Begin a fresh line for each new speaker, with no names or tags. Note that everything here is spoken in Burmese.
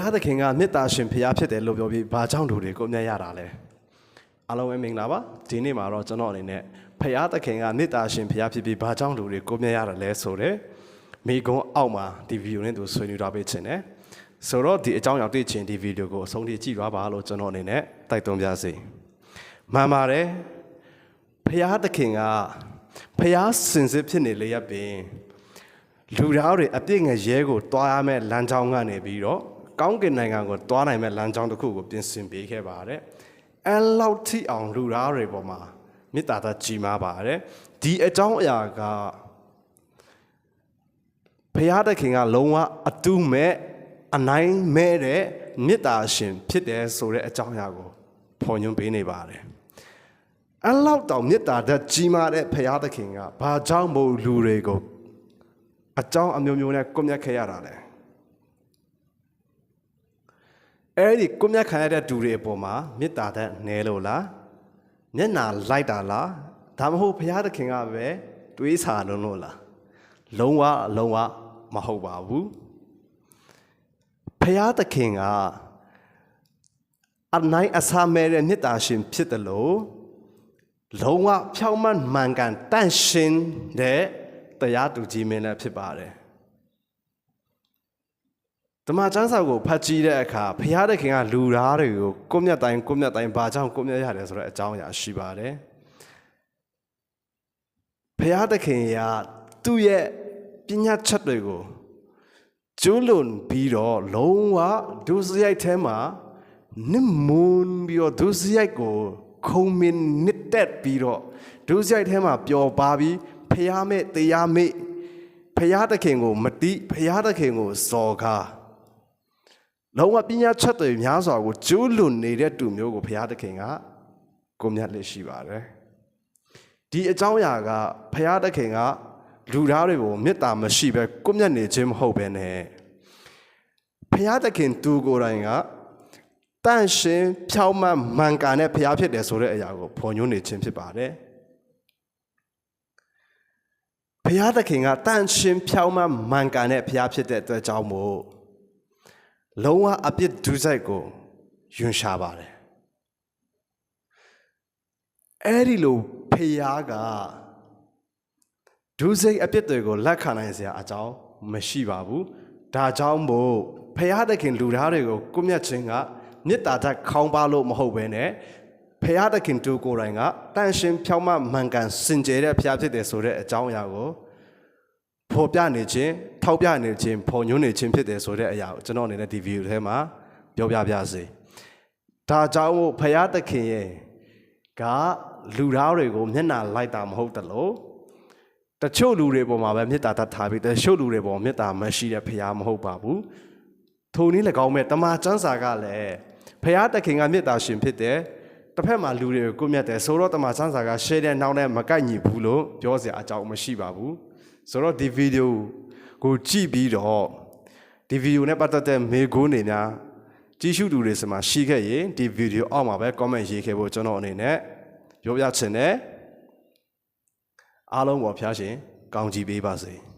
ះသခင်ကမေတ္တာရှင်ဖះဖြစ်တယ်လို့ပြောပြီးဘာကြောင့်လူတွေကိုမြတ်ရတာလဲအားလုံးပဲမင်္ဂလာပါဒီနေ့မှာတော့ကျွန်တော်အနေနဲ့ဖះသခင်ကမေတ္တာရှင်ဖះဖြစ်ပြီးဘာကြောင့်လူတွေကိုမြတ်ရတယ်လဲဆိုတော့မိကုံးအောက်မှာဒီဗီဒီယိုနဲ့သူဆွေးနွေးထားပေးခြင်းတယ်ဆိုတော့ဒီအကြောင်းအရာတွေ့ချင်ဒီဗီဒီယိုကိုအဆုံးထိကြည့်သွားပါလို့ကျွန်တော်အနေနဲ့တိုက်တွန်းပြစေမှန်ပါတယ်ဖះသခင်ကဖះစင်စစ်ဖြစ်နေလေရပ်ပင်လူသားတွေအပြည့်ငရဲကိုတွားရမယ့်လမ်းကြောင်းကနေပြီးတော့ ကောင်းကင်နိုင်ငံကိုတွားနိုင်မယ့်လမ်းကြောင်းတစ်ခုကိုပြင်ဆင်ပေးခဲ့ပါတယ်။အဲလောက်ထိအောင်လူသားတွေပေါ်မှာမေတ္တာသာကြီးမားပါတယ်။ဒီအကြောင်းအရာကဘုရားသခင်ကလုံးဝအတူမဲ့အနိုင်မဲ့တဲ့မေတ္တာရှင်ဖြစ်တယ်ဆိုတဲ့အကြောင်းအရာကိုဖော်ညွှန်းပေးနေပါတယ်။အဲလောက်တောင်မေတ္တာဓာတ်ကြီးမားတဲ့ဘုရားသခင်ကဘာကြောင့်မို့လူတွေကိုအကြောင်းအမျိုးမျိုးနဲ့ကွပ်မျက်ခဲ့ရတာလဲ အဲ့ဒီကွပ်မျက်ခံရတဲ့သူတွေအပေါ်မှာမေတ္တာတဲ့နဲလို့လားမျက်နာလိုက်တာလားဒါမှမဟုတ်ဘုရားသခင်ကပဲတွေးစာလုံးလို့လားလုံးဝလုံးဝမဟုတ်ပါဘူးဘုရားသခင်ကအနိုင်အစာမဲ့တဲ့မေတ္တာရှင်ဖြစ်တယ်လို့လုံးဝဖြောင့်မတ်မှန်ကန်တန့်ရှင်းတဲ့တရားသူကြီးမင်းလည်းဖြစ်ပါတယ်။ တမန်ကျမ်းစာကိုဖတ်ကြည့်တဲ့အခါဘုရားသခင်ကလူသားတွေကိုကိုမြတ်တိုင်းကိုမြတ်တိုင်းဘာကြောင့်ကိုမြတ်ရတယ်ဆိုတဲ့အကြောင်းအရာရှိပါတယ်။ဘုရားသခင်ကသူ့ရဲ့ပညာချက်တွေကိုကျွလွန်ပြီးတော့လုံးဝဒုစရိုက်ထဲမှာနစ်မွန်ပြီးတော့ဒုစရိုက်ကိုခုံမင်နစ်တက်ပြီးတော့ဒုစရိုက်ထဲမှာပျော်ပါပြီးဖျားမဲ့တရားမဲ့ဖျားသခင်ကို မတိဖျားသခင်ကိုဇော်ကား လုံးဝပညာချက်တွေများစွာကိုကျိုးလွန်နေတဲ့သူမျိုးကိုဖျားသခင်ကကိုမြတ်လက်ရှိပါတယ်ဒီအကြောင်းအရာကဖျားသခင်ကလူသားတွေကိုမေတ္တာမရှိပဲကိုမြတ်နေခြင်းမဟုတ်ပဲနဲ့ဖျားသခင်သူကိုယ်တိုင်ကတန့်ရှင်ဖြောင်းမမှန်ကန်တဲ့ဖျားဖြစ်တယ်ဆိုတဲ့အရာကိုဖော်ညွှန်းနေခြင်းဖြစ်ပါတယ်ဘုရားသခင်ကတန့်ရှင်းဖြောင်းမမှန်ကန်တဲ့ဘုရားဖြစ်တဲ့အတွက်ကြောင့်မို့ လုံးဝအပြစ်ဒုစရိုက်ကိုယွန်ရှာပါတယ်အဲ့ဒီလိုဖရားကဒုစရိုက်အပြစ်တွေကိုလက်ခံနိုင်စရာအကြောင်းမရှိပါဘူးဒါကြောင့်မို့ဖရားသခင်လူသားတွေကိုကိုမြတ်ခြင်းကမေတ္တာဓာတ်ခေါင်းပါလို့မဟုတ်ဘဲနဲ့ဖះသခင်တူကိုယ်တိုင်ကတန်ရှင်ဖြောင်းမမှန်ကန်စင်ကြယ်တဲ့ဖះဖြစ်တယ်ဆိုတဲ့အကြောင်းအရာကို ဖော်ပြနေခြင်းထောက်ပြနေခြင်းဖော်ညွှန်းနေခြင်းဖြစ်တယ်ဆိုတဲ့အရာကိုကျွန်တော်အနေနဲ့ဒီဗီဒီယိုထဲမှာပြောပြပြစေ။ဒါကြောင့်မို့ဖះသခင်ရဲ့ကလူသားတွေကိုမျက်နှာလိုက်တာမဟုတ်တလို့တချို့လူတွေပေါ်မှာပဲမေတ္တာတတ်ထားပြီးတချို့လူတွေပေါ်မေတ္တာမရှိတဲ့ဖះမဟုတ်ပါဘူး။ထိုနည်း၎င်းမဲ့တမန်ကျမ်းစာကလည်းဖះသခင်ကမေတ္တာရှင်ဖြစ်တယ်။တစ်ဖက်မှာလူတွေကိုကိုမြတ်တယ်ဆိုတော့တမန်စန်းစာက share တဲ့နောက်နဲ့မကိုက်ညီဘူးလို့ပြောစရာအကြောင်းမရှိပါဘူး ဆိုတော့ဒီဗီဒီယိုကိုကြည့်ပြီးတော့ဒီဗီဒီယိုနဲ့ပတ်သက်တဲ့မေကိုနေများကြည့်ရှုသူတွေစမှာရှိခဲ့ရင်ဒီဗီဒီယိုအောက်မှာပဲ comment ရေးခဲ့ဖို့ကျွန်တော်အနေနဲ့ပြောပြချင်တယ်အားလုံးပေါ်ဖျားရှင်ကောင်းချီးပေးပါစေ။